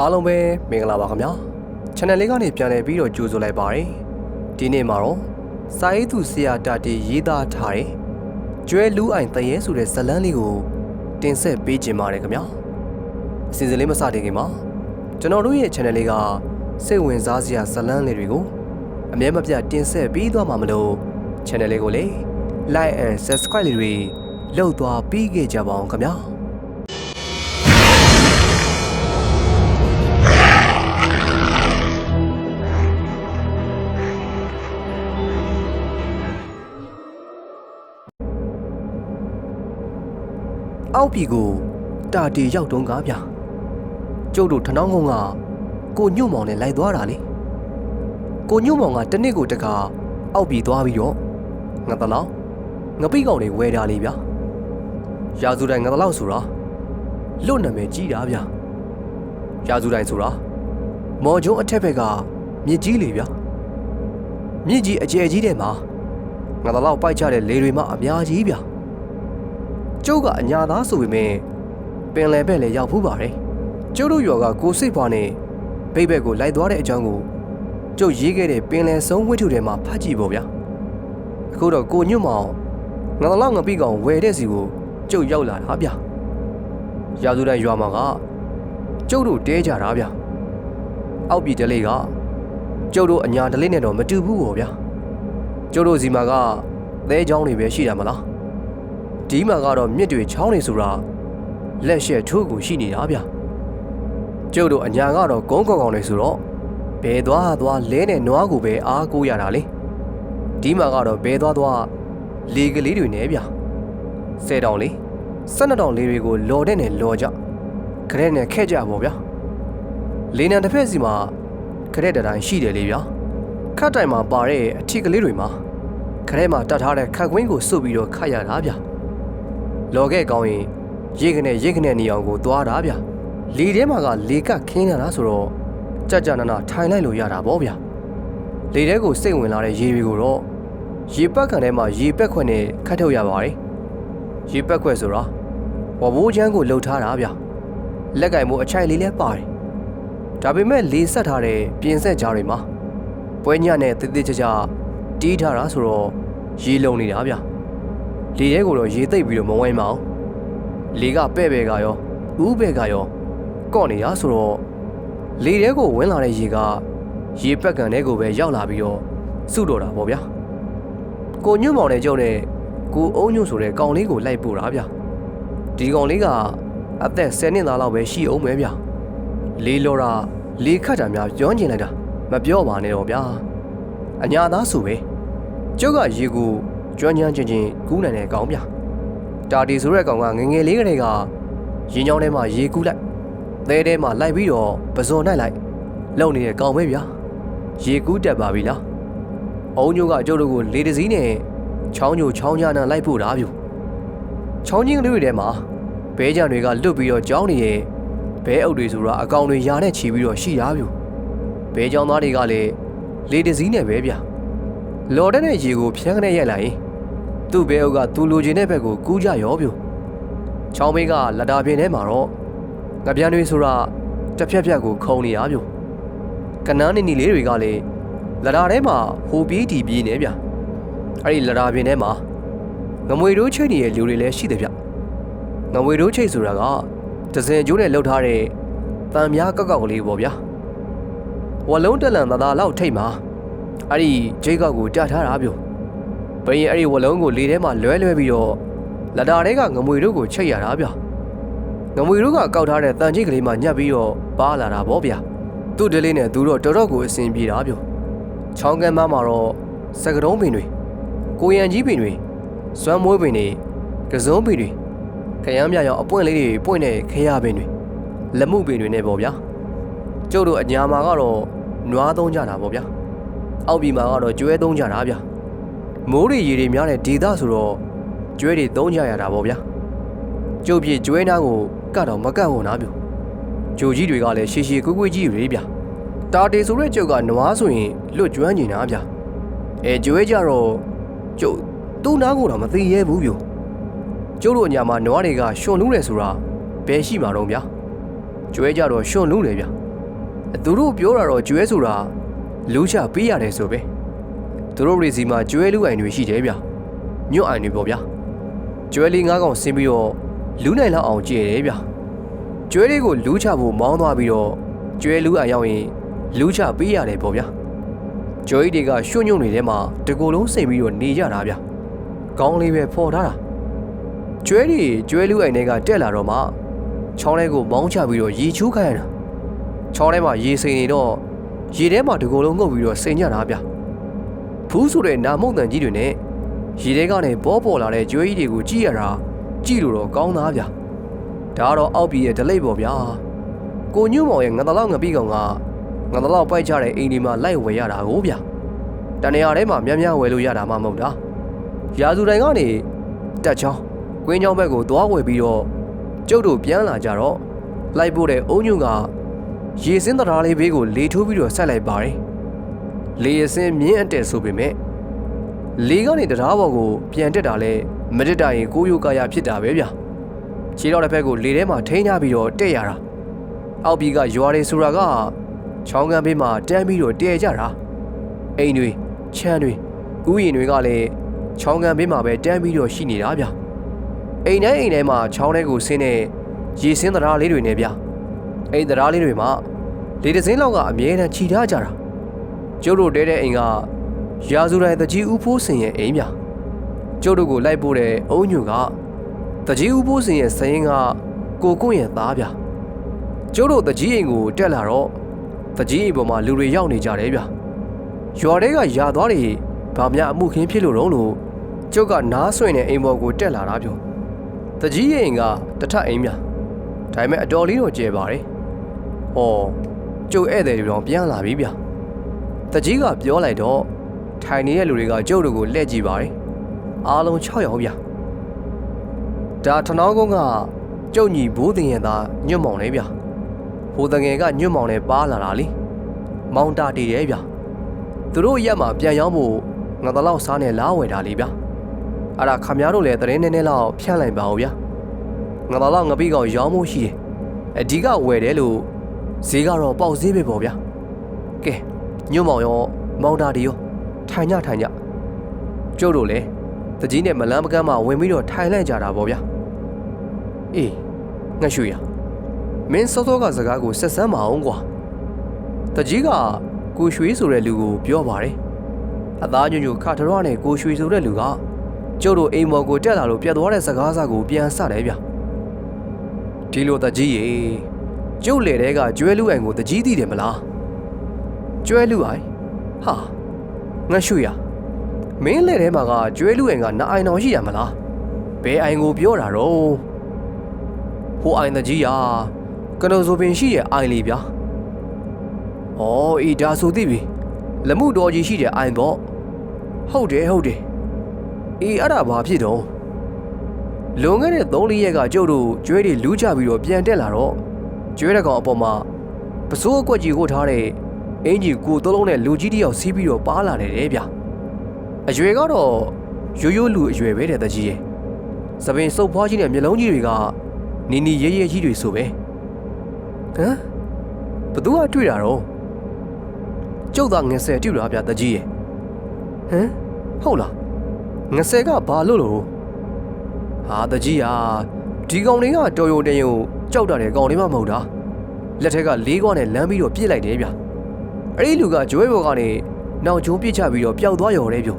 အားလုံးပဲမင်္ဂလာပါခင်ဗျာ channel လေးကနေပြန်လည်ပြီးတော့ကြိုဆိုလိုက်ပါရယ်ဒီနေ့မှာတော့စာရေးသူဆရာတာတီရေးသားထားတဲ့ကျွဲလူအိုင်တရဲဆိုတဲ့ဇတ်လန်းလေးကိုတင်ဆက်ပေးခြင်းပါတယ်ခင်ဗျာအစီအစဉ်လေးမစတင်ခင်မှာကျွန်တော်တို့ရဲ့ channel လေးကစိတ်ဝင်စားစရာဇတ်လန်းလေးတွေကိုအမြဲမပြတ်တင်ဆက်ပေးသွားမှာမလို့ channel လေးကိုလေ like and subscribe လေးတွေလုပ်သွားပြီးခဲ့ကြပါအောင်ခင်ဗျာ အောက်ပြည်ကိုတာတီရောက်တုန်းကဗျာကျုပ်တို့ထနောင်းကုန်းကကိုညွန့်မောင်နဲ့လိုက်သွားတာလေကိုညွန့်မောင်ကတစ်နှစ်ကိုတစ်ခါအောက်ပြည်သွားပြီးတော့ငါတလောက်ငပိကောင်တွေဝဲတာလေဗျာရာဇူတိုင်းငါတလောက်ဆိုတာလွတ်နာမည်ကြီးတာဗျာရာဇူတိုင်းဆိုတာမော်ကျုံးအထက်ဘက်ကမြစ်ကြီးလေဗျာမြစ်ကြီးအကျယ်ကြီးတဲ့မှာငါတလောက်ပိုက်ချတဲ့လေတွေမှအများကြီးဗျာ ကျုပ်ကအညာသားဆိုပေမဲ့ပင်လယ်ဘက်လည်းရောက်ဖူးပါတယ်ကျုပ်တို့ရွာကကိုစိတ်ပွားနဲ့ဘိတ်ဘက်ကိုလိုက်သွားတဲ့အကြောင်းကိုကျုပ်ရေးခဲ့တဲ့ပင်လယ်ဆုံးဝိထုထဲမှာဖတ်ကြည့်ပေါ့ဗျာအခုတော့ကိုညွတ်မောင်ငါတော့ငပိကောင်ဝယ်တဲ့စီကိုကျုပ်ရောက်လာတာဗျာရာဇူတိုင်းရွာမှာကကျုပ်တို့တဲကြတာဗျာအောက်ပြည်တလေးကကျုပ်တို့အညာတလေးနဲ့တော့မတူဘူးပေါ့ဗျာကျုပ်တို့စီမှာကသဲချောင်းတွေပဲရှိတာမလား ဒီမှာကတော့မြစ်တွေချောင်းနေဆိုတာလက်ရှက်ထိုးကိုရှိနေတာဗျကျုပ်တို့အညာကတော့ကုန်းကောင်ကောင်နေဆိုတော့ဘယ်သွားသွားလဲနဲ့နွားကိုပဲအားကိုးရတာလေဒီမှာကတော့ဘယ်သွားသွားလေကလေးတွေနဲ့ဗျဆယ်တောင်လေး၁၂တောင်လေးတွေကိုလော်တဲ့နဲ့လော်ကြခရက်နဲ့ခက်ကြပေါ့ဗျလေနံတစ်ဖက်စီမှာခရက်တတိုင်းရှိတယ်လေဗျခတ်တိုင်မှာပါတဲ့အထီကလေးတွေမှာခရက်မှာတတ်ထားတဲ့ခတ်ကွင်းကိုစုပ်ပြီးတော့ခတ်ရတာဗျ လော်ခဲ့ကောင်းရင်ရေခနဲ့ရေခနဲ့နေအောင်ကိုသွားတာဗျလေထဲမှာကလေကခင်းနေတာဆိုတော့ကြကြနနာထိုင်လိုက်လို့ရတာပေါ့ဗျလေထဲကိုစိတ်ဝင်လာတဲ့ရေတွေကိုတော့ရေပက်ခံထဲမှာရေပက်ခွက်နဲ့ခတ်ထုတ်ရပါတယ်ရေပက်ခွက်ဆိုတာဝဘိုးချမ်းကိုလှုပ်ထားတာဗျလက်ကင်မို့အချိုက်လေးလည်းပါတယ်ဒါပေမဲ့လေဆက်ထားတဲ့ပြင်ဆက်ကြားတွေမှာပွဲညနဲ့တိတိကျကျတီးထားတာဆိုတော့ရေလုံနေတာဗျ လေထဲကိုတော့ရေသိပ်ပြီးတော့မဝိုင်းမအောင်လေကပဲ့ပဲ့ကရောဥပဲ့ကရောကော့နေတာဆိုတော့လေထဲကိုဝင်လာတဲ့ရေကရေပက်ကန်ထဲကိုပဲရောက်လာပြီးတော့စုတော့တာပေါ့ဗျာကိုညွန့်မောင်နဲ့ကျုံနဲ့ကိုအုံညွန့်ဆိုတဲ့ကောင်လေးကိုလိုက်ပို့တာဗျာဒီကောင်လေးကအသက်10နှစ်သားလောက်ပဲရှိအောင်ပဲဗျာလေလော်တာလေခတ်တာများကျွမ်းကျင်လိုက်တာမပြောပါနဲ့တော့ဗျာအညာသားဆိုပဲကျုပ်ကရေကို ကျွမ်းကျွမ်းချင်းချင်းကူးနိုင်တဲ့ကောင်ဗျတာတီဆိုတဲ့ကောင်ကငယ်ငယ်လေးကလေးကရင်ချောင်းထဲမှာရေကူးလိုက်သဲထဲမှာလိုက်ပြီးတော့ပဇွန်နိုင်လိုက်လုံနေတဲ့ကောင်ပဲဗျာရေကူးတက်ပါပြီလားအုံညိုကကျုပ်တို့ကိုလေတစည်းနဲ့ချောင်းညိုချောင်းကြနံလိုက်ပို့တာဗျချောင်းချင်းကလေးတွေထဲမှာဘဲကြံတွေကလွတ်ပြီးတော့ကြောင်းနေရဲ့ဘဲအုပ်တွေဆိုတာအကောင်တွေယာနဲ့ချီပြီးတော့ရှိတာဗျဘဲကြောင်သားတွေကလည်းလေတစည်းနဲ့ပဲဗျလော်တဲ့နဲ့ရေကိုဖျန်းကနေရိုက်လိုက်ရင် သူ့ဘဲအုပ်ကသူလိုချင်တဲ့ဘက်ကိုကူးကြရောပြိုချောင်းမေးကလက်တာပြင်းထဲမှာတော့ငပြန်တွေဆိုတာတစ်ဖြက်ဖြက်ကိုခုံနေတာပြိုကနန်းနေနီလေးတွေကလည်းလက်တာထဲမှာဟိုပြေးတီပြေးနေဗျအဲ့ဒီလက်တာပြင်းထဲမှာငမွေတို့ချိတ်နေတဲ့လူတွေလည်းရှိတယ်ဗျငမွေတို့ချိတ်ဆိုတာကဒဇင်ကျိုးနဲ့လှုပ်ထားတဲ့တန်များကောက်ကောက်ကလေးပေါ့ဗျာဝလုံးတက်လန်သာသာလောက်ထိတ်မှာအဲ့ဒီဂျိတ်ကောက်ကိုတတ်ထားတာပြို ဘရင်အဲ့ဒီဝလုံးကိုလေထဲမှာလွဲလွဲပြီးတော့လက်တာတွေကငမွေတို့ကိုချိတ်ရတာဗျငမွေတို့ကကောက်ထားတဲ့တန်ချိတ်ကလေးမှညှပ်ပြီးတော့ပါလာတာဗောဗျသူ့ဒလေးနဲ့သူတို့တော်တော်ကိုအဆင်ပြေတာဗျချောင်းကမ်းမမှာတော့စကတုံးပင်တွေကိုရံကြီးပင်တွေစွမ်းမွေးပင်တွေကစုံပင်တွေခရမ်းမြရောင်အပွင့်လေးတွေပွင့်တဲ့ခရပင်တွေလက်မှုပင်တွေနဲ့ဗောဗျာကျုပ်တို့အညာမှာကတော့နွားသုံးကြတာဗောဗျာအောက်ပြည်မှာကတော့ကျွဲသုံးကြတာဗျာ မိုးရီရေတွေများတဲ့ဒေသဆိုတော့ကျွဲတွေသုံးကြရတာပေါ့ဗျာကျုပ်ပြည့်ကျွဲနာကိုကတ်တော့မကတ်ဘူးနာပြူဂျိုကြီးတွေကလည်းရှည်ရှည်ကွေးကွေးကြီးတွေဗျာတာတေဆိုတဲ့ကျုပ်ကနွားဆိုရင်လွတ်ကျွမ်းနေတာဗျာအဲကျွဲကြတော့ကျုပ်သူ့နာကိုတော့မသိရဲဘူးပြူကျုပ်တို့အညာမှာနွားတွေကရှွန်နူးတယ်ဆိုတာဘယ်ရှိမှာတော့ဗျာကျွဲကြတော့ရှွန်နူးတယ်ဗျာသူတို့ပြောတာတော့ကျွဲဆိုတာလူချပေးရတယ်ဆိုပဲ သူတို့တွေစီမှာကျွဲလူအိုင်တွေရှိတယ်ဗျညွတ်အိုင်တွေပေါ့ဗျာကျွဲလေးငါးကောင်ဆင်းပြီးတော့လူနိုင်လောက်အောင်ကြည့်ရတယ်ဗျကျွဲလေးကိုလူချဖို့မောင်းသွားပြီးတော့ကျွဲလူအိုင်ရောက်ရင်လူချပေးရတယ်ပေါ့ဗျာကျွဲတွေကရွှွညွန့်တွေထဲမှာတကူလုံးစိတ်ပြီးတော့နေကြတာဗျကောင်းလေးပဲဖော်ထားတာကျွဲတွေကျွဲလူအိုင်တွေကတက်လာတော့မှချောင်းလေးကိုမောင်းချပြီးတော့ရေချိုးခိုင်းရတာချောင်းထဲမှာရေစိမ်နေတော့ရေထဲမှာတကိုယ်လုံးငုပ်ပြီးတော့စိန်ကြတာဗျ ဖူးဆိုတဲ့နာမုတ်တန်ကြီးတွေနဲ့ရေထဲကနေပေါ်ပေါ်လာတဲ့ကျွေးကြီးတွေကိုကြည့်ရတာကြည့်လို့တော့ကောင်းသားဗျဒါကတော့အောက်ပြည်ရဲ့ဒလိတ်ပေါ့ဗျာကိုညွန့်မောင်ရဲ့ငတလောက်ငပိကောင်ကငတလောက်ပိုက်ကြတဲ့အိမ်ဒီမှာလိုက်ဝယ်ရတာကိုဗျတနေရာထဲမှာများများဝယ်လို့ရတာမှမဟုတ်တာရာဇူတိုင်ကနေတက်ချောင်းကွင်းချောင်းဘက်ကိုသွားဝယ်ပြီးတော့ကျုပ်တို့ပြန်လာကြတော့လိုက်ပို့တဲ့အုံညွန့်ကရေစင်းတရားလေးဘေးကိုလေထိုးပြီးတော့ဆက်လိုက်ပါတယ်။ လေအစင်းမြင်းအတက်ဆိုပေမဲ့လေကနေတရားပေါ်ကိုပြန်တက်တာလဲမတက်တာရင်ကိုယိုကာယဖြစ်တာပဲဗျ။ခြေတော်တစ်ဖက်ကိုလေထဲမှာထိန်းချပြီးတော့တက်ရတာ။အောက်ပြီးကရွာတွေဆိုတာကချောင်းကန်ဘေးမှာတန်းပြီးတော့တဲကြတာ။အိမ်တွေခြံတွေဥယျာဉ်တွေကလည်းချောင်းကန်ဘေးမှာပဲတန်းပြီးတော့ရှိနေတာဗျ။အိမ်တိုင်းအိမ်တိုင်းမှာချောင်းထဲကိုဆင်းတဲ့ရေစင်းတရားလေးတွေနဲ့ဗျ။အဲ့ဒီတရားလေးတွေမှာလေတစင်းလောက်ကအမြဲတမ်းခြိထားကြတာ ကျုပ်တို့တဲတဲ့အိမ်ကရာဇူရိုင်တကြီးဦးဖိုးစင်ရဲ့အိမ်မြကျုပ်တို့ကိုလိုက်ပို့တဲ့အုံညွန့်ကတကြီးဦးဖိုးစင်ရဲ့စရင်ကကိုကွန့်ရဲ့သားဗျကျုပ်တို့တကြီးအိမ်ကိုတက်လာတော့တကြီးအိမ်ပေါ်မှာလူတွေရောက်နေကြတယ်ဗျရွာတဲကယာသွားတွေဗာမြအမှုခင်းဖြစ်လို့တော့လို့ကျုပ်ကနားဆွင့်တဲ့အိမ်ပေါ်ကိုတက်လာတာပြောတကြီးအိမ်ကတထအိမ်မြဒါပေမဲ့အတော်လေးတော့ကျဲပါတယ်။ဟောကျုပ်ဧည့်သည်တွေတော့ပြန်လာပြီဗျ။ တကြီးကပြောလိုက်တော့ထိုင်နေတဲ့လူတွေကကျုပ်တို့ကိုလှည့်ကြည့်ပါတယ်။အားလုံး6ယောက်ဗျ။ဒါထနောင်းကုန်းကကျုပ်ညီဘိုးတင်ရဲ့သားညွတ်မောင်လေးဗျ။ဟိုတငယ်ကညွတ်မောင်လေးပါလာတာလေ။မောင်တာတည်ရဲ့ဗျ။သူတို့ရက်မှာပြန်ရောက်ဖို့ငါတလောက်စားနေလားဝယ်တာလေဗျ။အဲ့ဒါခမများတို့လည်းတရင်နေနေလောက်ဖြန့်လိုက်ပါဦးဗျ။ငါတလောက်ငပိကောင်ရောင်းမှုရှိတယ်။အဒီကဝယ်တယ်လို့ဈေးကတော့ပေါက်ဈေးပဲပေါ့ဗျာကဲ ညွန့်မောင်ရောမောင်တာဒီရောထိုင်ကြထိုင်ကြကျုပ်တို့လည်းတကြီးနဲ့မလန်းမကန်းမှဝင်ပြီးတော့ထိုင်လိုက်ကြတာပေါ့ဗျာအေးငှက်ရွှေရမင်းစောစောကစကားကိုဆက်ဆန်းမအောင်ကွာတကြီးကကိုရွှေဆိုတဲ့လူကိုပြောပါတယ်အသားညွညွခထရောနဲ့ကိုရွှေဆိုတဲ့လူကကျုပ်တို့အိမ်မော်ကိုတက်လာလို့ပြတ်သွားတဲ့စကားစားကိုပြန်ဆတယ်ဗျာဒီလိုတကြီးရေကျုပ်လေတဲကကျွဲလူအိုင်ကိုတကြီးသိတယ်မလား ကျွဲလူအိုင်ဟာငါရွှေရမင်းလေထဲမှာကကျွဲလူအိုင်ကနာအိုင်တော်ရှိရမလားဘယ်အိုင်ကိုပြောတာတော့ဟိုအိုင်တကြီးရကနုံဆိုပင်ရှိရဲ့အိုင်လီဗျာဩအေးဒါဆိုသိပြီလမှုတော်ကြီးရှိတဲ့အိုင်ပေါ့ဟုတ်တယ်ဟုတ်တယ်အေးအဲ့ဒါဘာဖြစ်တော့လွန်ခဲ့တဲ့3-4ရက်ကကျုပ်တို့ကျွဲတွေလူးချပြီးတော့ပြန်တက်လာတော့ကျွဲတဲ့ကောင်အပေါ်မှာပစိုးအကွက်ကြီးကိုထားတဲ့ အင်ကြီးကိုသုံးလုံးနဲ့လူကြီးတစ်ယောက်စီးပြီးတော့ပါလာနေတယ်ဗျအရွယ်ကတော့ရိုးရိုးလူအရွယ်ပဲတဲ့တကြီးရဲ့သပင်စုပ်ဖွားကြီးနဲ့မျက်လုံးကြီးတွေကနီနီရဲရဲကြီးတွေဆိုပဲဟမ်ဘသူကတွေ့တာတော့ကျုပ်သားငဆယ်တွေ့တာဗျတကြီးရဲ့ဟမ်ဟုတ်လားငဆယ်ကဘာလို့လို့ဟာတကြီးဟာဒီကောင်တွေကတော်ရုံတရင်ကိုကြောက်တာတဲ့ကောင်လေးမှမဟုတ်တာလက်ထက်ကလေးခွားနဲ့လမ်းပြီးတော့ပြစ်လိုက်တယ်ဗျ အဲ့ဒီလူကကျွဲဘော်ကနေနောက်ကျုံးပြစ်ချပြီးတော့ပျောက်သွားရော်တယ်ဗျ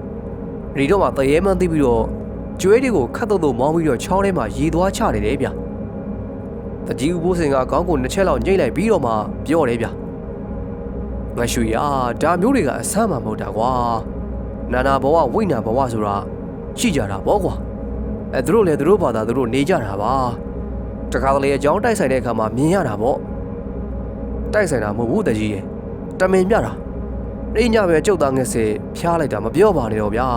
ရီတော့မှတရေမှန်းသိပြီးတော့ကျွဲတွေကိုခတ်တုတ်တုတ်မောင်းပြီးတော့ချောင်းထဲမှာရေသွားချနေတယ်ဗျတကြီးဦးဘိုးစင်ကခေါင်းကိုနှစ်ချက်လောက်ညှိလိုက်ပြီးတော့မှပြောတယ်ဗျငါရွှေရဒါမျိုးတွေကအဆမ်းမှမဟုတ်တာကွာနာနာဘဝဝိညာဘဝဆိုတာရှိကြတာပေါ့ကွာအဲသူတို့လည်းသူတို့ဘာသာသူတို့နေကြတာပါတခါတလေအကြောင်းတိုက်ဆိုင်တဲ့အခါမှာမြင်ရတာပေါ့တိုက်ဆိုင်တာမဟုတ်ဘူးတကြီးရဲ့ တမင်ပြတာအိညပဲကြုတ်သားငက်စေဖျားလိုက်တာမပြောပါနဲ့တော့ဗျာ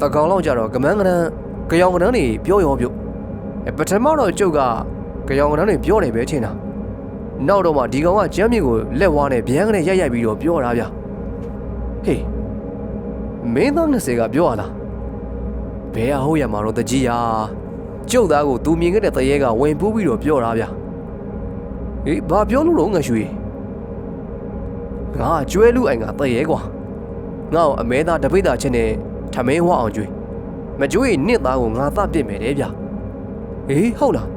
တကောင်လောက်ကြတော့ကမန်းကနန်းကြောင်ကနန်းနေပြောရောပြုတ်အဲပထမတော့ကျုပ်ကကြောင်ကနန်းနေပြောတယ်ပဲထင်တာနောက်တော့မှဒီကောင်ကကျမ်းမြေကိုလက်ဝါးနဲ့ဗျန်းကနေရိုက်ရိုက်ပြီးတော့ပြောတာဗျဟေးမင်းသားငက်စေကပြောရလားဘယ်အဟုတ်ရမှာတော့တကြီးရာကျုပ်သားကိုသူမြင်ခဲ့တဲ့တရေကဝင်ပူးပြီးတော့ပြောတာဗျဟေးဘာပြောလို့တော့ငါရွှေ ငါကျွဲလူအိုင်ကတည့်ရဲကွာငါ့ကိုအမဲသားတပိတ်သားချင်းနဲ့ထမင်းဝအောင်ကျွေးမကျွေးနစ်သားကိုငါသပစ်မယ်တဲ့ဗျဟေးဟုတ်လား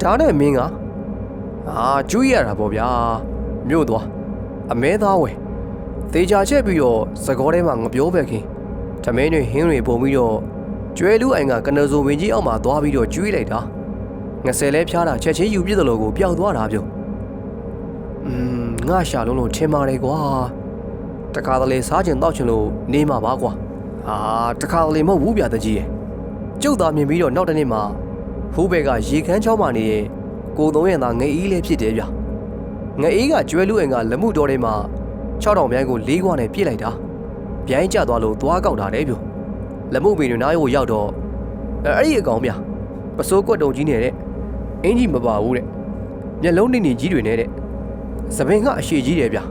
ဒါနဲ့မင်းကအာကျွေးရတာပေါ့ဗျာမြို့သွားအမဲသားဝယ်သေချာချက်ပြီးတော့သကောထဲမှာငပြောပဲခင်ထမင်းတွေဟင်းတွေပုံပြီးတော့ကျွဲလူအိုင်ကကနဇိုဝင်ကြီးအောက်မှာသွားပြီးတော့ကျွေးလိုက်တာငဆယ်လဲဖျားတာချက်ချင်းယူပြစ်တယ်လို့ကိုပျောက်သွားတာပြောอืม ငါရှာလုံးလုံးထင်ပါတယ်ကွာတခါတလေစားချင်တောက်ချင်လို့နေမှာပါကွာအာတခါတလေမဟုတ်ဘူးဗျာတကြီးရဲ့ကျုပ်သားမြင်ပြီးတော့နောက်တစ်နေ့မှာဟိုးဘက်ကရေခမ်းချောင်းမှနေရဲ့ကိုသုံးရံသာငအေးလေးဖြစ်တယ်ဗျာငအေးကကျွဲလူအိမ်ကလက်မှုတော်ထဲမှာ6000မြိုင်းကိုလေးခွာနဲ့ပြစ်လိုက်တာဗျိုင်းကျသွားလို့သွားကောက်တာတဲ့ပြောလက်မှုပင်တွေနားရိုးရောက်တော့အဲ့အဲ့ဒီအကောင်ဗျာပစိုးကွက်တုံကြီးနေတဲ့ အင်ကြီးမပါဘူးတဲ့မျက်လုံးနေနေကြီးတွေနဲ့တဲ့ သပင်ကအရှိကြီးတယ်ဗျာ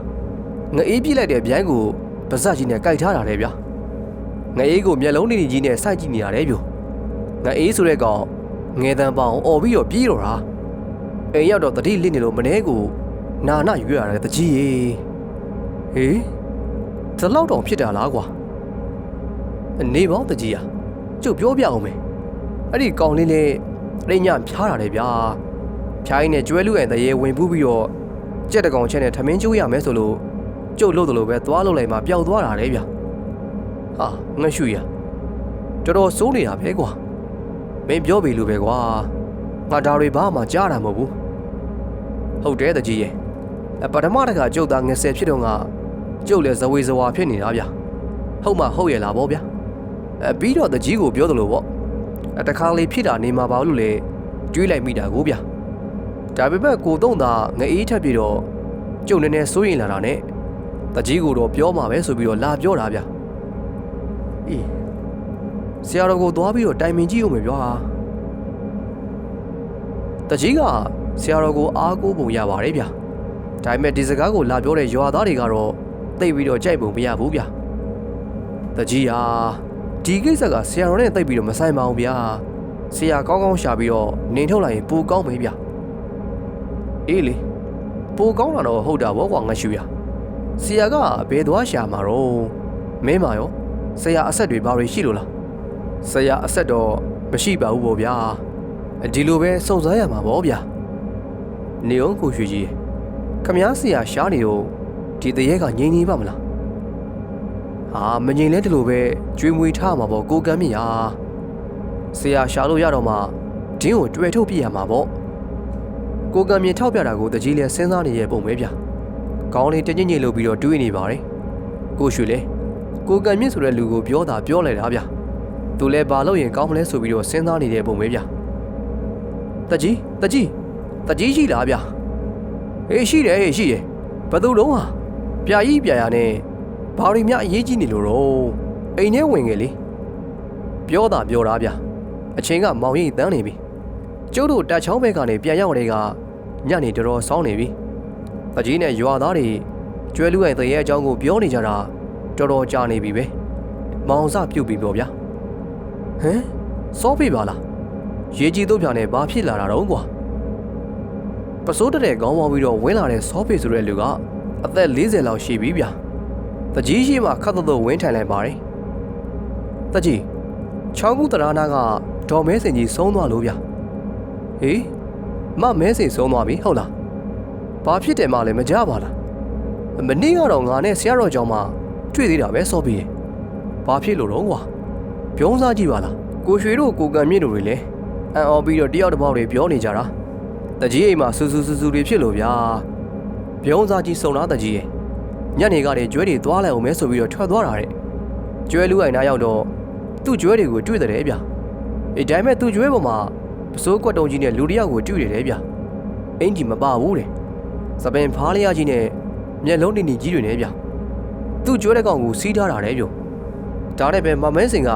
ငအေးပြစ်လိုက်တဲ့ဗျိုင်းကိုပါဇက်ကြီးနဲ့ကြိုက်ထားတာတဲ့ဗျာငအေးကိုမျက်လုံးနေနေကြီးနဲ့စိုက်ကြည့်နေရတယ်ပြောငအေးဆိုတဲ့ကောင်ငယ်တန်းပေါအောင်អော်ပြီးတော့ပြေးတော့တာအိမ်ရောက်တော့တတိလစ်နေလို့မနှဲကိုနာနာရွရရတယ်တကြီးရေဟေးဒီလောက်တောင်ဖြစ်တာလားကွာနေပေါင်းတကြီးอ่ะကျုပ်ပြောပြအောင်မယ်အဲ့ဒီကောင်လေးလေးအိမ်ညဖြားတာလေဗျာဖြားရင်းနဲ့ကျွဲလူရဲ့တရေဝင်ပူးပြီးတော့ ကြက်တကောင်ချက်နဲ့ထမင်းကျိုးရမယ်ဆိုလို့ကျုပ်လို့တယ်လို့ပဲသွားလို့လိုက်မှပျောက်သွားတာလေဗျာဟာငှက်ရှူရတော်တော်စိုးနေတာပဲကွာမင်းပြောပြီလို့ပဲကွာငါဒါတွေဘာမှကြားတာမဟုတ်ဘူးဟုတ်တယ်တကြီးရဲ့အပထမတခါကျုပ်သားငယ်ဆယ်ဖြစ်တော့ငါကျုပ်လည်းဇဝေဇဝါဖြစ်နေတာဗျာဟုတ်မှဟုတ်ရဲ့လားဗောဗျာအပြီးတော့တကြီးကိုပြောတယ်လို့ဗောအတခါလေးဖြစ်တာနေမှာပါလို့လေတွေးလိုက်မိတာကိုဗျာ ဒါပေမဲ့ကိုတော့သာငအေးထက်ပြီးတော့ကျုပ်နည်းနည်းစိုးရင်လာတာနဲ့တကြီးကိုတော့ပြောမှာပဲဆိုပြီးတော့လာပြောတာဗျာအေးဆရာတော်ကိုသွားပြီးတော့တိုင်ပင်ကြည့်ဦးမယ်ဗျာတကြီးကဆရာတော်ကိုအားကိုးပုံရပါတယ်ဗျာဒါပေမဲ့ဒီစကားကိုလာပြောတဲ့ရွာသားတွေကတော့သိပ်ပြီးတော့ကြိုက်ပုံမရဘူးဗျာတကြီးဟာဒီကိစ္စကဆရာတော်နဲ့သိပ်ပြီးတော့မဆိုင်ပါဘူးဗျာဆရာကောင်းကောင်းရှာပြီးတော့နေထုတ်လိုက်ရင်ပိုကောင်းမယ်ဗျာ အေးလေပိုကောင်းတာတော့ဟုတ်တာဗောကွာငါရှူရဆရာကဘယ်သွားရှာမှာတော့မင်းမရောဆရာအဆက်တွေဘာတွေရှိလို့လားဆရာအဆက်တော့မရှိပါဘူးဗောဗျာဒီလိုပဲစုံစမ်းရမှာဗောဗျာနေအောင်ကိုရွှေကြီးခမားဆရာရှားနေတော့ဒီတရေကငြိမ်နေပါမလားဟာမငြိမ်လဲဒီလိုပဲကျွေးမွေးထားမှာဗောကိုကမ်းမြင်ဟာဆရာရှားလို့ရတော့မှဒင်းကိုတွေ့ထုတ်ပြရမှာဗော ကိုကံမြင်ထောက်ပြတာကိုတကြီးလဲစဉ်းစားနေရပုံပဲဗျခေါင်းလေးတညစ်ညစ်လုပ်ပြီးတော့တွေးနေပါတယ်ကိုရွှေလဲကိုကံမြင့်ဆိုတဲ့လူကိုပြောတာပြောလိုက်တာဗျသူလဲဘာလို့ရင်ကောင်းမလဲဆိုပြီးတော့စဉ်းစားနေတဲ့ပုံပဲဗျတကြီးတကြီးတကြီးရှိလားဗျဟေးရှိတယ်ဟေးရှိတယ်ဘသူလုံးဟာပြာကြီးပြာရနဲ့ဘာတွေများအရေးကြီးနေလို့တော့အိမ်ထဲဝင်ခဲ့လေပြောတာပြောတာဗျအချိန်ကမောင်ရိပ်တန်းနေပြီ ကျုပ်တို့တက်ချောင်းဘက်ကနေပြန်ရောက်တဲ့ကညနေတော်တော်ဆောင်းနေပြီတကြီးနဲ့ရွာသားတွေကျွဲလူရိုင်တရေအကြောင်းကိုပြောနေကြတာတော်တော်ကြာနေပြီပဲမောင်စပြုတ်ပြီပေါ့ဗျာဟမ်စောဖေးပါလားရေကြီးတို့ပြနဲ့ဘာဖြစ်လာတာတော့ကွာပစိုးတဲ့ခေါင်းပေါင်းပြီးတော့ဝင်းလာတဲ့စောဖေးဆိုတဲ့လူကအသက်40လောက်ရှိပြီဗျာတကြီးရှိမှခတ်တော့ဝင်းထိုင်လိုက်ပါတယ်တကြီးချောင်းကူတရာနာကဒေါ်မဲစင်ကြီးဆုံးသွားလို့ဗျာ ဟေးမမဲစင်ဆုံးသွားပြီဟုတ်လားဘာဖြစ်တယ်မှလည်းမကြပါလားမနေ့ကတော့ငါနဲ့ဆရာတော်ကြောင့်မှတွေ့သေးတာပဲစောပြီးဘာဖြစ်လို့တော့ကွာပြုံးစားကြည့်ပါလားကိုရွှေတို့ကိုကံမြင့်တို့တွေလည်းအန်အော်ပြီးတော့တယောက်တစ်ပေါက်တွေပြောနေကြတာတကြီးအိမ်မှာစူးစူးစူးစူးတွေဖြစ်လို့ဗျာပြုံးစားကြီးစုံလားတကြီးရဲ့ညနေကနေကျွဲတွေသွားလိုက်အောင်မဲဆိုပြီးတော့ထွက်သွားတာတဲ့ကျွဲလူအိုင်နာရောက်တော့သူ့ကျွဲတွေကိုတွေ့တယ်ဗျာအေးဒါပေမဲ့သူ့ကျွဲပေါ်မှာ ပစိုးကွက်တုံကြီးနဲ့လူတစ်ယောက်ကိုတွေ့တယ်ဗျာအင်ကြီးမပါဘူးတဲ့စပင်ဖားလျားကြီးနဲ့မျက်လုံးနေနေကြီးတွေနဲ့ဗျာသူ့ကျွဲတဲ့ကောင်ကိုစီးထားတာတဲ့ပြောဒါနဲ့ပဲမမဲစင်က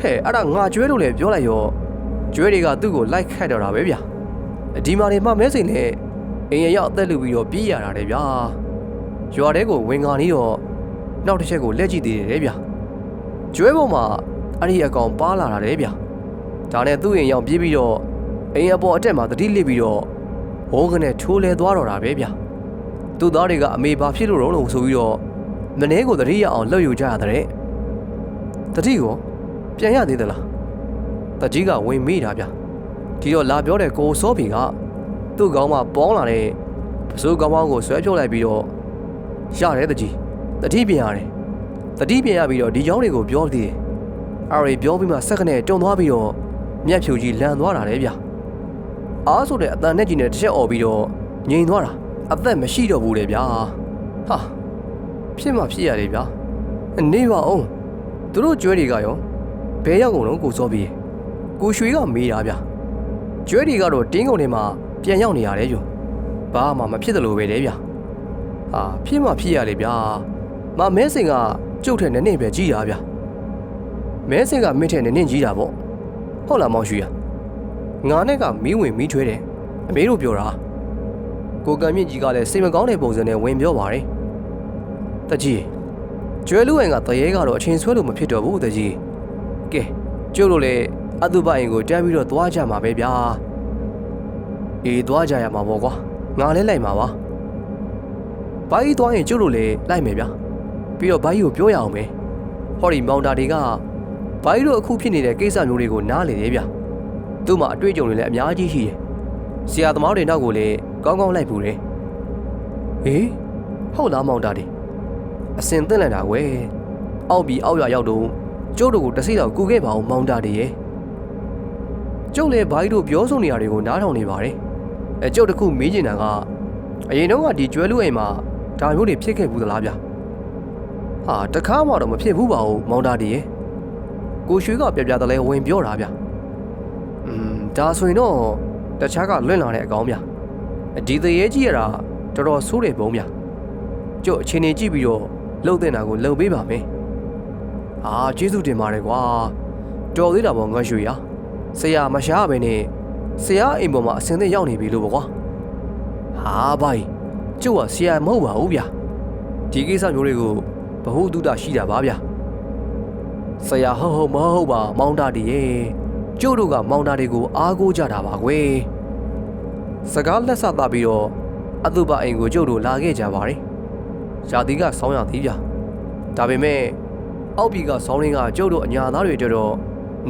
ဟဲ့အဲ့ဒါငါကျွဲလို့လည်းပြောလိုက်ရောကျွဲတွေကသူ့ကိုလိုက်ခတ်တော့တာပဲဗျာဒီမှာနေမမဲစင်နဲ့အင်ရရောက်အသက်လူပြီးတော့ပြေးရတာတဲ့ဗျာရွာထဲကိုဝင်ကာနေတော့နောက်တစ်ချက်ကိုလက်ကြည့်သေးတယ်ဗျာကျွဲပေါ်မှာအဲ့ဒီအကောင်ပါလာတာတဲ့ဗျာ ဒါနဲ့သူ့ရင်ရောက်ပြေးပြီးတော့အိမ်အပေါ်အတက်မှာတတိလစ်ပြီးတော့ဝုန်းကနေထိုးလဲသွားတော့တာပဲဗျာသူ့သားတွေကအမေဘာဖြစ်လို့တော့လို့ဆိုပြီးတော့မနှဲကိုတတိရအောင်လှုပ်ယူကြရတဲ့တတိကိုပြန်ရသေးသလားတကြီးကဝင်မိတာဗျဒီတော့လာပြောတဲ့ကိုစောဖီကသူ့ကောင်းမှပေါင်းလာတဲ့ပစိုးကောင်းပေါင်းကိုဆွဲဖြုတ်လိုက်ပြီးတော့ရတယ်တကြီးတတိပြန်ရတယ်တတိပြန်ရပြီးတော့ဒီကြောင်းတွေကိုပြောသေးတယ်အဲ့ဒီပြောပြီးမှစက္ကနဲ့တုံသွားပြီးတော့ မျက်ဖြူကြီးလန်သွားတာလေဗျအားဆိုတဲ့အတန်နဲ့ကြီးနဲ့တစ်ချက်អော်ပြီးတော့ငြိမ်သွားတာအသက်မရှိတော့ဘူးလေဗျာဟာဖြစ်မှဖြစ်ရတယ်ဗျာနေပါအောင်သူတို့ကျွဲတွေကရောဘဲရောက်ကုန်တော့ကိုစောပြီးကိုရွှေကမေးတာဗျကျွဲတွေကတော့တင်းကုန်ထဲမှာပြန်ရောက်နေရတယ်ကျော်ဘာမှမဖြစ်တယ်လို့ပဲလေဗျဟာဖြစ်မှဖြစ်ရလေဗျာမမဲစင်ကကျုပ်ထဲနဲ့နေပဲကြီးတာဗျမဲစင်ကမင်းထဲနဲ့နင့်ကြီးတာပေါ့ ဟုတ်လားမောင်ရွှေရငါနဲ့ကမီးဝင်မီးထွဲတယ်အမေတို့ပြောတာကိုကံမြင့်ကြီးကလည်းစိတ်မကောင်းတဲ့ပုံစံနဲ့ဝင်ပြောပါတယ်တကြီးကျွဲလူဝင်ကတရေကတော့အချင်းဆွဲလို့မဖြစ်တော့ဘူးတကြီးကဲကျုပ်တို့လည်းအတုပအိမ်ကိုတန်းပြီးတော့သွားကြမှာပဲဗျာအေးသွားကြရမှာပေါ့ကွာငါလည်းလိုက်မှာပါဘာကြီးသွားရင်ကျုပ်တို့လည်းလိုက်မယ်ဗျာပြီးတော့ဘာကြီးကိုပြောရအောင်ပဲဟောဒီမောင်တာတွေက ဘာကြီးတို့အခုဖြစ်နေတဲ့ကိစ္စမျိုးတွေကိုနားလေတယ်ဗျာသူ့မှာအတွေ့အကြုံတွေလည်းအများကြီးရှိတယ်ဆရာသမားတွေနောက်ကိုလည်းကောင်းကောင်းလိုက်ပူတယ်ဟေးဟုတ်လားမောင်တာတွေအစင်သိမ့်လိုက်တာကွယ်အောက်ပြီးအောက်ရရောက်တော့ကျုပ်တို့ကိုတစိတော့ကူခဲ့ပါအောင်မောင်တာတွေရဲ့ကျုပ်လည်းဘာကြီးတို့ပြောဆိုနေရတွေကိုနားထောင်နေပါတယ်အဲကျုပ်တခုမေးချင်တာကအရင်တော့ကဒီကျွဲလူအိမ်မှာဒါမျိုးတွေဖြစ်ခဲ့ဘူးသလားဗျဟာတခါမှတော့မဖြစ်ဘူးပါဘူးမောင်တာတွေရဲ့ ကိုရွှေကပြပြတလဲဝင်ပြောတာဗျอืมဒါဆိုရင်တော့တခြားကလွင့်လာတဲ့အကောင်ဗျဒီတရေကြီးရတာတော်တော်ဆိုးတယ်ဘုံဗျကျုပ်အချင်းနေကြည့်ပြီးတော့လှုပ်တဲ့နာကိုလှုပ်ပေးပါမယ်အာကျေးဇူးတင်ပါတယ်ကွာတော်သေးတာပေါ့ငါရွှေရဆရာမရှားပဲနဲ့ဆရာအိမ်ပေါ်မှာအစင်းသက်ရောက်နေပြီလို့ပေါ့ကွာဟာဘိုင်ကျုပ်ကဆရာမဟုတ်ပါဘူးဗျဒီကိစ္စမျိုးတွေကိုဘ ഹു တုတရှိတာပါဗျ ဆရာဟုတ်ဟုတ်မဟုတ်ပါမောင်တာတည်းရဲ့ကျုပ်တို့ကမောင်တာတွေကိုအားကိုးကြတာပါကွယ်စကားလက်ဆက်သားပြီးတော့အတုပအိမ်ကိုကျုပ်တို့လာခဲ့ကြပါတယ်။ရာသီကဆောင်းရသည်ဗျ။ဒါပေမဲ့အောက်ပြည်ကဆောင်းရင်းကကျုပ်တို့အညာသားတွေတော်တော်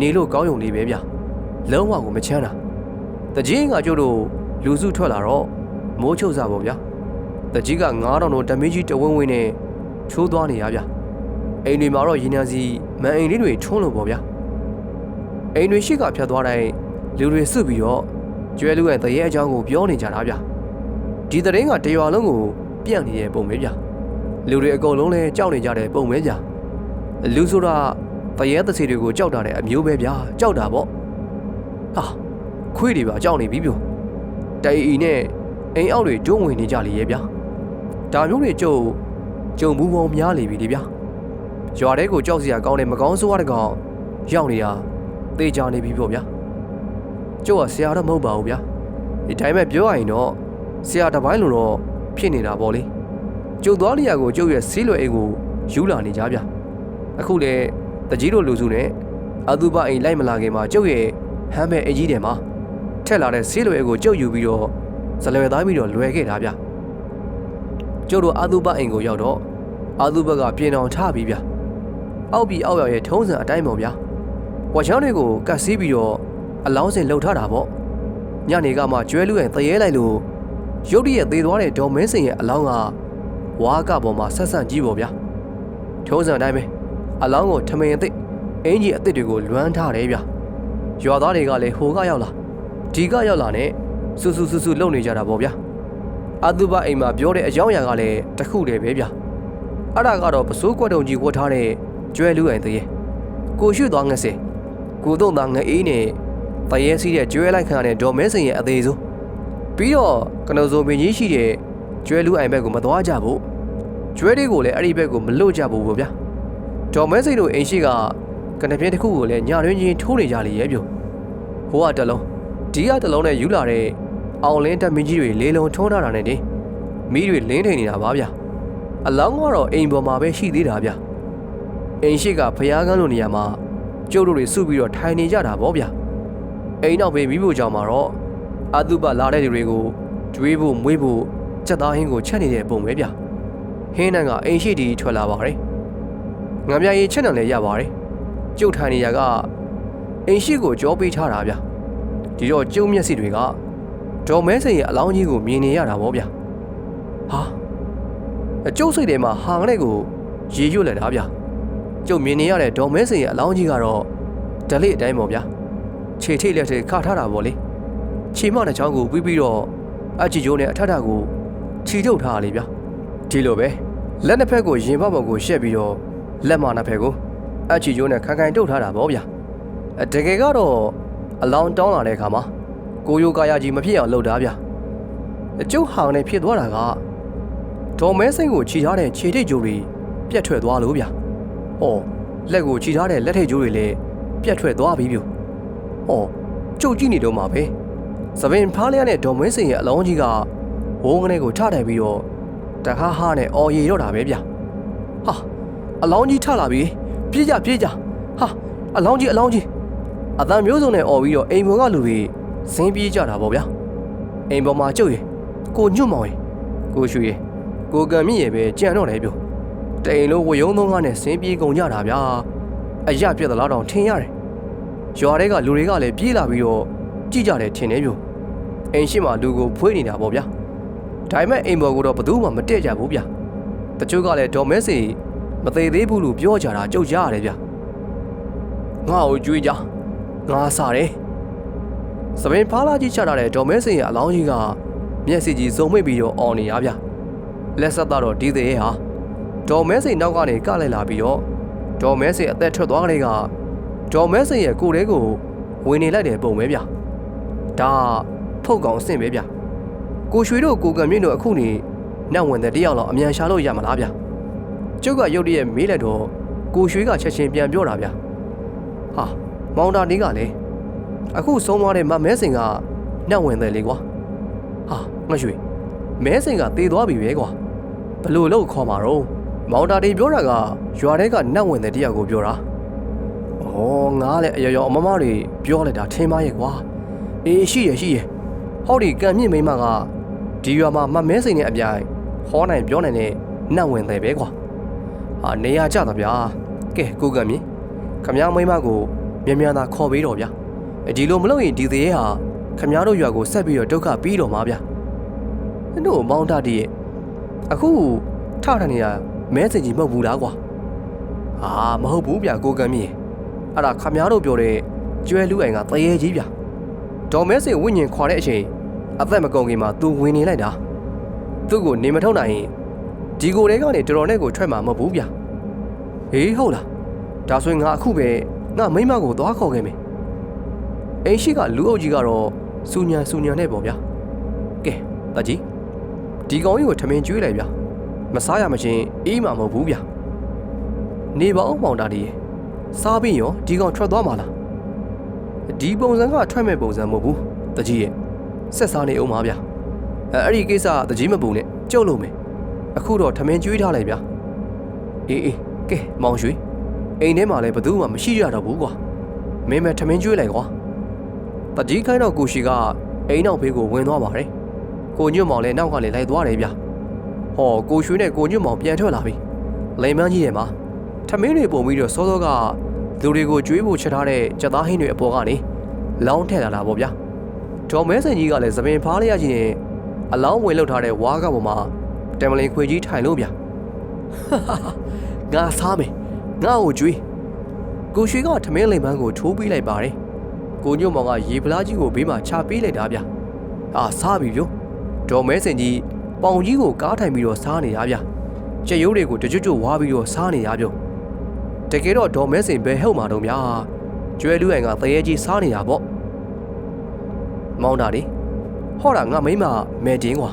နေလို့ကောင်းယုံလေးပဲဗျ။လုံးဝကိုမချမ်းတာ။တကြီးကကျုပ်တို့လူစုထွက်လာတော့မိုးချုပ်စားပေါ့ဗျာ။တကြီးက9000တို့တမင်းကြီးတဝင်းဝင်းနဲ့ချိုးသွားနေရဗျ။ အိမ်တွေမှာတော့ရင်နံစီမန်အိမ်လေးတွေထုံးလို့ပေါ့ဗျာ။အိမ်တွေရှိကဖြတ်သွားတိုင်းလူတွေစုပြီးတော့ကျွဲလူရဲ့တရေအကြောင်းကိုပြောနေကြတာဗျ။ဒီသတင်းကတရွာလုံးကိုပြန့်နေတဲ့ပုံပဲဗျလူတွေအကုန်လုံးလဲကြောက်နေကြတဲ့ပုံပဲဗျလူဆိုတာတရေတစီတွေကိုကြောက်တာတဲ့အမျိုးပဲဗျကြောက်တာပေါ့ဟာခွေးတွေပါကြောက်နေပြီပြောတိုင်အီနဲ့အိမ်အောက်တွေကျုံးဝင်နေကြလေရဲ့ဗျဒါမျိုးတွေကြုံကြုံဘူးပေါင်းများလေပြီလေဗျ ရွာထဲကိုကြောက်စရာကောင်းတဲ့မကောင်းဆိုးရတဲ့ကောင်ရောက်နေတာတေးကြနေပြီပေါ့ဗျကျုပ်ကဆရာတော့မဟုတ်ပါဘူးဗျဒီတိုင်းပဲပြောရရင်တော့ဆရာတပိုင်းလိုတော့ဖြစ်နေတာပေါ့လေကျုပ်သွားလျာကိုကျုပ်ရဲ့ဆေးလွယ်အိမ်ကိုယူလာနေကြဗျအခုလေတကြီးတို့လူစုနဲ့အတုပအိမ်လိုက်မလာခင်မှာကျုပ်ရဲ့ဟမ်းမဲ့အကြီးတယ်မှာထက်လာတဲ့ဆေးလွယ်အိမ်ကိုကျုပ်ယူပြီးတော့ဇလွယ်သားပြီးတော့လွယ်ခဲ့တာဗျကျုပ်တို့အတုပအိမ်ကိုရောက်တော့အတုပကပြင်အောင်ထပြီးဗျ အောက်ပြီးအောက်ရောက်ရဲ့ထုံးစံအတိုင်းပေါ့ဗျာဝါချောင်းတွေကိုကတ်စီးပြီးတော့အလောင်းစင်လှုပ်ထားတာပေါ့ညနေကမှကျွဲလူရဲ့တရေလိုက်လို့ရုတ်တရက်သေးသွားတဲ့ဒေါ်မင်းစင်ရဲ့အလောင်းကဝါကပေါ်မှာဆက်ဆန့်ကြည့်ပေါ့ဗျာထုံးစံအတိုင်းပဲအလောင်းကိုထမင်အစ်စ်အင်ကြီးအစ်စ်တွေကိုလွမ်းထားတယ်ဗျာရွာသားတွေကလည်းဟိုကရောက်လာဒီကရောက်လာနဲ့ဆူဆူဆူဆူလုံနေကြတာပေါ့ဗျာအတုပအိမ်မှာပြောတဲ့အကြောင်းအရာကလည်းတခုတည်းပဲဗျာအဲ့ဒါကတော့ပစိုးကွက်တုံကြီးဝတ်ထားတဲ့ ကျွဲလူအိမ်တရေကိုရွှေ့သွားငက်စင်ကိုတော့သားငအေးနဲ့တရေစီးတဲ့ကျွဲလိုက်ခံရတဲ့ဒေါ်မဲစင်ရဲ့အသေးဆုံးပြီးတော့ကနုံစုံပင်ကြီးရှိတဲ့ကျွဲလူအိမ်ဘက်ကိုမသွားကြဘူးကျွဲတွေကိုလည်းအဲ့ဒီဘက်ကိုမလွတ်ကြဘူးပေါ့ဗျာဒေါ်မဲစိန်တို့အိမ်ရှိကကနပြင်းတစ်ခုကိုလည်းညတွင်ချင်းထိုးနေကြလေရဲ့ပြုဟိုကတလုံးဒီကတလုံးနဲ့ယူလာတဲ့အောင်လင်းတက်မင်းကြီးတွေလေးလုံးထုံးထားတာနဲ့တင်မီးတွေလင်းထိန်နေတာပါဗျာအလောင်းကတော့အိမ်ပေါ်မှာပဲရှိသေးတာဗျာ အိမ်ရှိကဖျားကန်းလိုနေရာမှာကျုပ်တို့တွေစုပြီးတော့ထိုင်နေကြတာပေါ့ဗျာအိမ်နောက်ဘေးမိဖို့ကြောင့်မှာတော့အတုပလာတဲ့လူတွေကိုကျွေးဖို့မွေးဖို့ချက်သားဟင်းကိုချက်နေတဲ့ပုံပဲဗျဟင်းနန်းကအိမ်ရှိတီထွက်လာပါတယ်ငါမြရီချက်နံလည်းရပါတယ်ကျုပ်ထိုင်နေရကအိမ်ရှိကိုကြောပေးထားတာဗျဒီတော့ကျုပ်မျက်စိတွေကဒေါ်မဲစိန်ရဲ့အလောင်းကြီးကိုမြင်နေရတာဗောဗျဟာအကျုပ်စိတ်ထဲမှာဟာငနဲ့ကိုရေရွတ်လက်တာဗျ ကျုပ်မြင်နေရတဲ့ဒေါ်မဲစိန်ရဲ့အလောင်းကြီးကတော့ဓလေ့အတိုင်းပေါ့ဗျာခြေထိတ်လက်ထိတ်ခါထားတာဗောလေခြေမောက်တဲ့ချောင်းကိုပြီးပြီးတော့အချီကျိုးနဲ့အထက်ထကိုခြီထုတ်ထားရလေဗျဒီလိုပဲလက်နှစ်ဖက်ကိုရင်ဘဘော်ကိုရှက်ပြီးတော့လက်မနှစ်ဖက်ကိုအချီကျိုးနဲ့ခိုင်ခိုင်တုတ်ထားတာဗောဗျာအတကယ်ကတော့အလောင်းတောင်းလာတဲ့အခါမှာကိုယိုကာယာကြီးမဖြစ်အောင်လုပ်တာဗျအကျုပ်ဟာနဲ့ဖြစ်သွားတာကဒေါ်မဲစိန်ကိုခြီထားတဲ့ခြေထိတ်ကြိုးတွေပြတ်ထွက်သွားလို့ဗျ ဟောလက်ကိုခြီထားတဲ့လက်ထိတ်ကြိုးတွေလည်းပြတ်ထွက်သွားပြီဗျဟောကျုပ်ကြည့်နေတော့မှာပဲသပင်ဖားလျက်နဲ့ဒေါ်မဲစိန်ရဲ့အလောင်းကြီးကဝုန်းကနေကိုထထိုင်ပြီးတော့တခါဟာနဲ့အော်ရီတော့တာပဲဗျဟာအလောင်းကြီးထလာပြီပြေးကြပြေးကြဟာအလောင်းကြီးအလောင်းကြီးအတန်မျိုးစုံနဲ့អော်ပြီးတော့အိမ်ပေါ်ကလူတွေဇင်းပြေးကြတာပေါ့ဗျာအိမ်ပေါ်မှာကျုပ်ရယ်ကိုညွတ်မောင်ရယ်ကိုရွှေရယ်ကိုကံမြင့်ရယ်ပဲကြံတော့တယ်ပြော တိန်လို့ဝယုံသုံးကားနဲ့ဇင်းပြေးကုန်ကြတာဗျာအရပြက်သလားတော့ထင်ရတယ်ရွာတွေကလူတွေကလည်းပြေးလာပြီးတော့ကြည့်ကြတယ်ထင်တယ်ပြောအိမ်ရှိမှလူကိုဖွေးနေတာပေါ့ဗျာဒါပေမဲ့အိမ်ပေါ်ကတော့ဘယ်သူမှမတည့်ကြဘူးဗျာတချို့ကလည်းဒေါ်မဲစီမသေးသေးဘူးလို့ပြောကြတာကြုတ်ကြရတယ်ဗျာငါ့ကိုကြွေးကြငါစားတယ်စပင်ဖားလာကြီးချထားတဲ့ဒေါ်မဲစင်ရဲ့အလောင်းကြီးကမျက်စိကြီးစုံမိတ်ပြီးတော့အော်နေရဗျလက်ဆက်တော့ဒီသေးရဲ့ဟာ ဒေါ်မဲစင်နောက်ကနေကလိုက်လာပြီးတော့ဒေါ်မဲစင်အသက်ထွက်သွားတဲ့ကဒေါ်မဲစင်ရဲ့ကိုယ်လေးကိုဝင်နေလိုက်တဲ့ပုံပဲဗျဒါဖုတ်ကောင်အဆင့်ပဲဗျကိုရွှေတို့ကိုကံမြင့်တို့အခုနေနောက်ဝင်တဲ့တယောက်လောက်အမြန်ရှာလို့ရမလားဗျကျုပ်ကရုတ်တရက်မေးလိုက်တော့ကိုရွှေကချက်ချင်းပြန်ပြောတာဗျဟာမောင်တာနေကလည်းအခုဆုံးသွားတဲ့မမဲစင်ကနောက်ဝင်တယ်လေကွာဟာငါရွှေမဲစင်ကတေသွားပြီပဲကွာဘလို့လို့ခေါ်မှာတော့ မောင်တာတွေပြောတာကရွာထဲကနောက်ဝင်တဲ့တယောက်ကိုပြောတာဩငါလည်းအယောယောအမမတွေပြောလိုက်တာထင်ပါရဲ့ကွာအေးရှိရရှိရဟောဒီကံမြင့်မိမကဒီရွာမှာမမဲစိန်နဲ့အပြိုင်ဟောနိုင်ပြောနိုင်တဲ့နောက်ဝင်တယ်ပဲကွာဟာနေရကြတာဗျာကဲကိုကံမြင့်ခမ ्या မိမကိုမြန်မြန်သာခေါ်ပေးတော့ဗျာဒီလိုမလုပ်ရင်ဒီသေးရဲ့ဟာခမ ्या တို့ရွာကိုဆက်ပြီးတော့ဒုက္ခပြီးတော့မှာဗျာအဲ့တို့မောင်တာတီးရဲ့အခုထထနေတာ မဲစင်ကြီးမဟုတ်ဘူးလားကွာဟာမဟုတ်ဘူးဗျာကိုကံမြင့်အဲ့ဒါခမ ्या တို့ပြောတဲ့ကျွဲလူအိမ်ကတရေကြီးဗျာဒေါ်မဲစင်ဝိညာဉ်ခွာတဲ့အချိန်အသက်မကုန်ခင်မှာသူဝင်နေလိုက်တာသူ့ကိုနေမထုတ်နိုင်ရင်ဒီကိုတဲကနေတော်တော်နဲ့ကိုထွက်မှာမဟုတ်ဘူးဗျဟေးဟုတ်လားဒါဆိုရင်ငါအခုပဲငါမိမကိုသွားခေါ်ခဲ့မယ်အိမ်ရှိကလူအုပ်ကြီးကတော့စူညံစူညံနဲ့ပေါ့ဗျာကဲတကြီးဒီကောင်ကြီးကိုထမင်းကျွေးလိုက်ဗျာ မစားရမချင်းအေးမှာမဟုတ်ဘူးဗျာနေပါအောင်မောင်တာဒီစားပြီးရောဒီကောင်ထွက်သွားမှာလားဒီပုံစံကထွက်မဲ့ပုံစံမဟုတ်ဘူးတကြီးရဲ့ဆက်စားနေအောင်ပါဗျာအဲအဲ့ဒီကိစ္စတကြီးမပူနဲ့ကြုတ်လို့မယ်အခုတော့ထမင်းကျွေးထားလိုက်ဗျာအေးအေးကဲမောင်ရွှေအိမ်ထဲမှာလည်းဘယ်သူမှမရှိကြတော့ဘူးကွာမင်းမထမင်းကျွေးလိုက်ကွာတကြီးခိုင်းတော့ကိုရှိကအိမ်နောက်ဘေးကိုဝင်သွားပါတယ်ကိုညွတ်မောင်လည်းနောက်ကလည်းလိုက်သွားတယ်ဗျာ ဟောကိုရွှေနဲ့ကိုညွတ်မောင်ပြန်ထွက်လာပြီလိမ်မန်းကြီးရဲ့မှာထမင်းတွေပုံပြီးတော့စောစောကလူတွေကိုကျွေးဖို့ချက်ထားတဲ့ကြက်သားဟင်းတွေအပေါ်ကနေလောင်းထည့်လာတာပေါ့ဗျာဒေါ်မဲစင်ကြီးကလည်းသပင်ဖားလိုက်ရချင်းနဲ့အလောင်းဝင်လောက်ထားတဲ့ဝါးကပေါ်မှာတမလင်ခွေကြီးထိုင်လို့ဗျာငါစားမယ်ငါ့ကိုကြွေးကိုရွှေကထမင်းလိမ်ပန်းကိုထိုးပေးလိုက်ပါတယ်ကိုညွန့်မောင်ကရေပလားကြီးကိုဘေးမှာချပေးလိုက်တာဗျအာစားပြီဗျဒေါ်မဲစင်ကြီး ပေါင်ကြီးကိုကားထိုင်ပြီးတော့စားနေတာဗျကြက်ရိုးတွေကိုတကြွကြွဝါပြီးတော့စားနေတာဗျတကယ်တော့ဒေါ်မဲစင်ဘယ်ဟုတ်မှာတော့ဗျာကျွဲလူအိမ်ကတရေကြီးစားနေတာပေါ့မောင်းတာလေဟောတာငါမိမမဲတင်းကွာ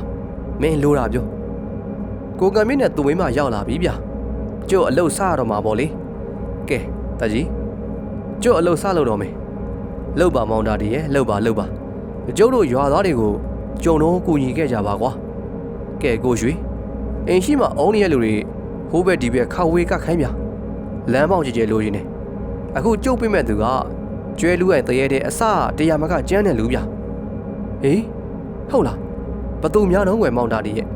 မင်းလိုတာပြောကိုကံမင်းနဲ့သူမိမရောက်လာပြီဗျကျို့အလုတ်စားရတော့မှာပေါ့လေကဲတကြီးကျို့အလုတ်စားလို့တော့မယ်လောက်ပါမောင်းတာတည်းရဲ့လောက်ပါလောက်ပါကျုပ်တို့ရွာသားတွေကိုကြုံတော့ကူညီခဲ့ကြပါကွာ ကဲကိုရွှေအိမ်ရှိမှအုံးနေတဲ့လူတွေဟိုးဘက်ဒီဘက်ခါဝေးကခိုင်းပြလမ်းပေါက်ကြကြလိုရင်းနေအခုကျုပ်ပြမဲ့သူကကျွဲလူရဲ့တရေတဲ့အစတရားမကကျန်းတဲ့လူဗျဟေးဟုတ်လားဘသူများတော့ွယ်မောင်းတာတည်းရဲ့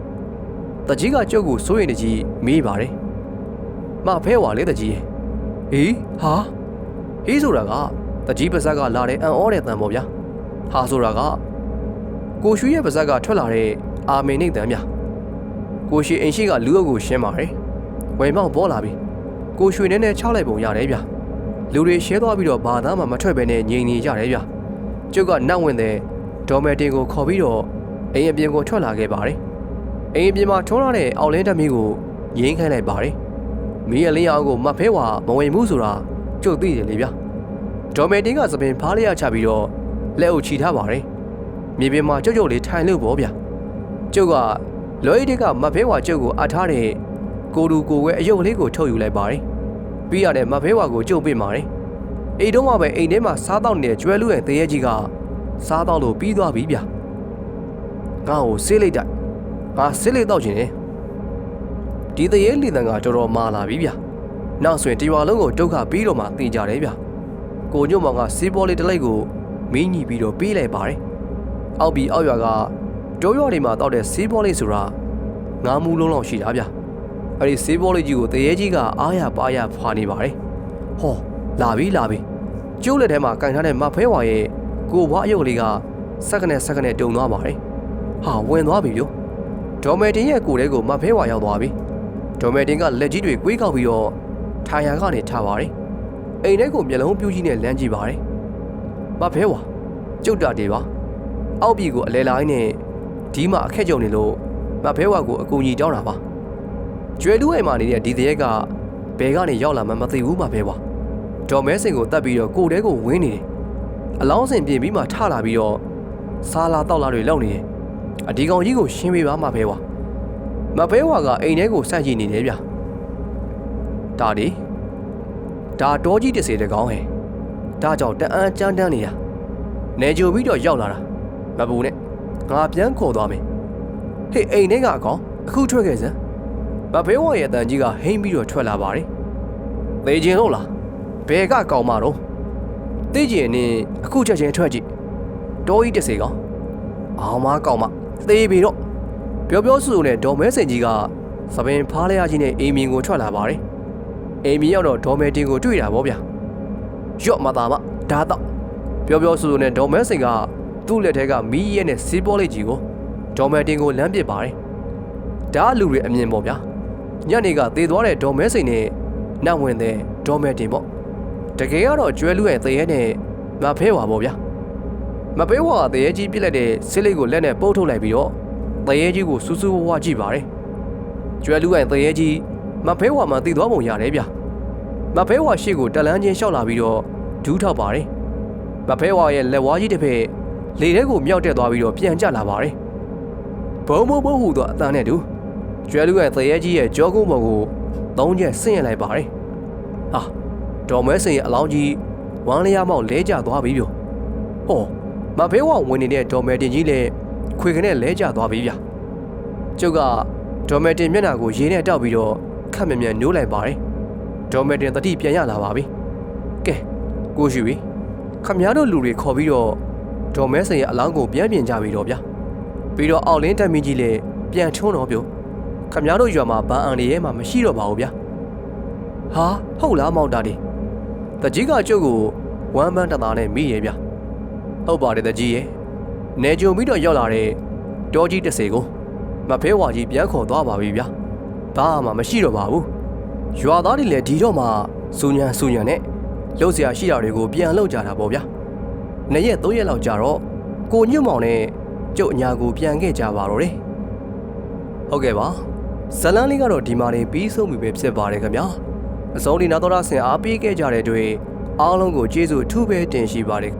တကြီးကကျုပ်ကိုစိုးရင်တကြီးမေးပါတယ်မဖဲဝါလေတကြီးဟေးဟာဟေးဆိုတာကတကြီးပါဇက်ကလာတဲ့အံ့ဩတဲ့တန်ပေါ့ဗျာဟာဆိုတာကကိုရွှေရဲ့ပါဇက်ကထွက်လာတဲ့ အာမင်နေတန်ဗျာကိုရွှေအိမ်ရှိကလူအုပ်ကိုရှင်းပါတယ်ဝယ်မောက်ပေါ်လာပြီကိုရွှေနဲ့နဲ့ချလိုက်ပုံရတယ်ဗျာလူတွေရှဲသွားပြီးတော့ဘာသားမှမထွက်ပဲနဲ့ငြိမ်နေကြတယ်ဗျာကျုပ်ကနောက်ဝင်တဲ့ဒေါ်မယ်တင်ကိုခေါ်ပြီးတော့အိမ်အပြင်ကိုထွက်လာခဲ့ပါတယ်အိမ်အပြင်မှာထုံးလာတဲ့အောက်လင်းတမီးကိုငိမ့်ခိုင်းလိုက်ပါတယ်မီးအလင်းအောင်ကိုမတ်ဖဲဝါမဝင်ဘူးဆိုတာကျုပ်သိတယ်လေဗျာဒေါ်မယ်တင်ကသပင်ဖားလျက်ချပြီးတော့လက်အုပ်ချီထားပါတယ်မြေပြင်မှာကျုပ်ကျုပ်လေးထိုင်လို့ပေါ့ဗျာ ကျုပ်ကလော်ရီတွေကမတ်ဖဲဝါကျုပ်ကိုအပ်ထားတဲ့ကိုတူကိုဝဲအယုတ်ကလေးကိုထုတ်ယူလိုက်ပါတယ်ပြီးရတဲ့မတ်ဖဲဝါကိုကျုပ်ပြစ်ပါတယ်အိမ်တော့မှပဲအိမ်ထဲမှာစားတော့နေတဲ့ကျွဲလူရဲ့တရေကြီးကစားတော့လို့ပြီးသွားပြီဗျာငါ့ကိုဆေးလိုက်တိုက်ငါဆေးလိုက်တော့ခြင်းလေဒီတရေလီတန်ကတော်တော်မာလာပြီဗျာနောက်ဆိုရင်တရွာလုံးကိုဒုက္ခပြီးတော့မှတင်ကြတယ်ဗျာကိုညွန့်မောင်ကဆေးဘောလေးတစ်လိုက်ကိုမင်းညီပြီးတော့ပေးလိုက်ပါတယ်အောက်ပြီးအောက်ရွာက တိုးရွာတွေမှာတောက်တဲ့ဆေးဘောလေးဆိုတာငါးမူလုံးလောက်ရှိတာဗျာအဲ့ဒီဆေးဘောလေးကြီးကိုတရေကြီးကအားရပါရဖွာနေပါတယ်ဟောလာပြီလာပြီကျိုးလက်ထဲမှာကန်ထားတဲ့မဖဲဝါရဲ့ကိုဘွားအယုတ်လေးကစက္ကနဲ့စက္ကနဲ့တုံသွားပါတယ်ဟာဝင်သွားပြီဗျဒေါ်မယ်တင်ရဲ့ကိုယ်ထဲကိုမဖဲဝါရောက်သွားပြီဒေါ်မယ်တင်ကလက်ကြီးတွေကွေးကောက်ပြီးတော့ထိုင်ရကနေထားပါတယ်အိမ်ထဲကိုမျက်လုံးပြူးကြီးနဲ့လမ်းကြည့်ပါတယ်မဖဲဝါကျုပ်တာတေပါအောက်ပြည်ကိုအလဲလိုက်နဲ့ ဒီမှာအခက်ကြုံနေလို့မဖဲဝါကိုအကူကြီးတောင်းတာပါကျွဲလူးအိမ်မှာနေတဲ့ဒီတရက်ကဘယ်ကနေရောက်လာမှမသိဘူးမဖဲဝါဒေါ်မဲစင်ကိုတတ်ပြီးတော့ကိုယ်ထဲကိုဝင်းနေတယ်အလောင်းစင်ပြင်ပြီးမှထလာပြီးတော့စားလာတောက်လာတွေလောက်နေတယ်အဒီကောင်ကြီးကိုရှင်းပေးပါမဖဲဝါမဖဲဝါကအိမ်ထဲကိုစိုက်ကြည့်နေတယ်ဗျဒါဒီဒါတောကြီးတစ်စေတကောင်းဟဲ့ဒါကြောင့်တအန်းကြမ်းတမ်းနေတာနေကြိုပြီးတော့ရောက်လာတာမပူနဲ့ ငါပြန်ခေါ်သွားမယ်ဟေးအိမ်ထဲကအကောင်အခုထွက်ခဲ့စမ်းမဖဲဝါရဲ့အတန်ကြီးကဟိမ့်ပြီးတော့ထွက်လာပါတယ်သေခြင်းလို့လားဘယ်ကကောင်မတော့သိကျင်နေအခုချက်ချင်းထွက်ကြည့်တောကြီးတစ်စေကောင်အောင်မကောင်မသေပြီတော့ပြောပြောဆိုဆိုနဲ့ဒေါ်မဲစင်ကြီးကသပင်ဖားလျားကြီးနဲ့အိမ်မြင်ကိုထွက်လာပါတယ်အိမ်မြင်ရောက်တော့ဒေါ်မဲတင်ကိုတွေ့တာဗောဗျာရော့မသားမဒါတော့ပြောပြောဆိုဆိုနဲ့ဒေါ်မဲစင်က သူ့လက်ထဲကမီးရဲနဲ့စီးပေါ်လေးကြီးကိုဒေါ်မဲတင်ကိုလမ်းပစ်ပါတယ်ဒါလူတွေအမြင်ပေါ့ဗျာညနေကသေသွားတဲ့ဒေါ်မဲစိန်နဲ့နောက်ဝင်တဲ့ဒေါ်မဲတင်ပေါ့တကယ်ကတော့ကျွဲလူရဲ့သေရဲနဲ့မဖဲဝါပေါ့ဗျာမဖဲဝါကသေရဲကြီးပြစ်လိုက်တဲ့ဆစ်လေးကိုလက်နဲ့ပုတ်ထုတ်လိုက်ပြီးတော့သေရဲကြီးကိုစူးစူးဝါးဝါးကြည့်ပါတယ်ကျွဲလူရဲ့သေရဲကြီးမဖဲဝါမှတည်သွားပုံရတယ်ဗျာမဖဲဝါရှေ့ကိုတလန်းချင်းရှောက်လာပြီးတော့ဒူးထောက်ပါတယ်မဖဲဝါရဲ့လက်ဝါးကြီးတစ်ဖက် လေထဲကိုမြောက်တက်သွားပြီးတော့ပြန်ကျလာပါတယ်ဘုံဘုံဘုံဟူသောအတန်းနဲ့တူကျွဲလူရဲ့သေရဲကြီးရဲ့ကြောကုန်းပေါ်ကိုသုံးချက်ဆင့်ရလိုက်ပါတယ်ဟာဒေါ်မဲစင်ရဲ့အလောင်းကြီးဝမ်းလျားမောက်လဲကျသွားပြီဗျ။ဟောမဖေးဝဝင်နေတဲ့ဒေါ်မဲတင်ကြီးလည်းခွေခနဲ့လဲကျသွားပြီဗျ။ကျုပ်ကဒေါ်မဲတင်မျက်နှာကိုရေနဲ့တောက်ပြီးတော့ခက်မြမြနိုးလိုက်ပါတယ်။ဒေါ်မဲတင်တတိပြန်ရလာပါပြီ။ကဲကိုရှိပြီ။ခမများတို့လူတွေခေါ်ပြီးတော့ ဒေါ်မဲစင်ရဲ့အလောင်းကိုပြန်ပြင်ကြပြီတော့ဗျာ။ပြီးတော့အောက်လင်းတက်မင်းကြီးလည်းပြန်ထုံးတော့ပြုခမများတို့ရွာမှာဗန်အန်တွေရဲ့မှမရှိတော့ပါဘူးဗျာ။ဟာဟုတ်လားမောင်တာဒီတကြီးကကျုပ်ကိုဝမ်းပန်းတသားနဲ့မိရဲ့ဗျဟုတ်ပါတယ်တကြီးရဲ့နေကြုံပြီးတော့ရောက်လာတဲ့တောကြီးတစ်စေကိုမဖဲဝါကြီးပြန်ခေါ်သွားပါပြီဗျဘာမှမရှိတော့ပါဘူးရွာသားတွေလည်းဒီတော့မှစူညံစူညံနဲ့လှုပ်เสียရှိတာတွေကိုပြန်လှုပ်ကြတာပေါ့ဗျာ နှစ်ရက်သုံးရက်လောက်ကြာတော့ကိုညွတ်မောင်နဲ့ကျုပ်အညာကိုပြန်ခဲ့ကြပါတော့တယ်ဟုတ်ကဲ့ပါဇလန်းလေးကတော့ဒီမှာနေပြီးဆုံးပြီပဲဖြစ်ပါတယ်ခင်ဗျာအစုံဒီနာတော်ရဆင်အားပေးခဲ့ကြတဲ့အတွက်အားလုံးကိုကျေးဇူးအထူးပဲတင်ရှိပါတယ်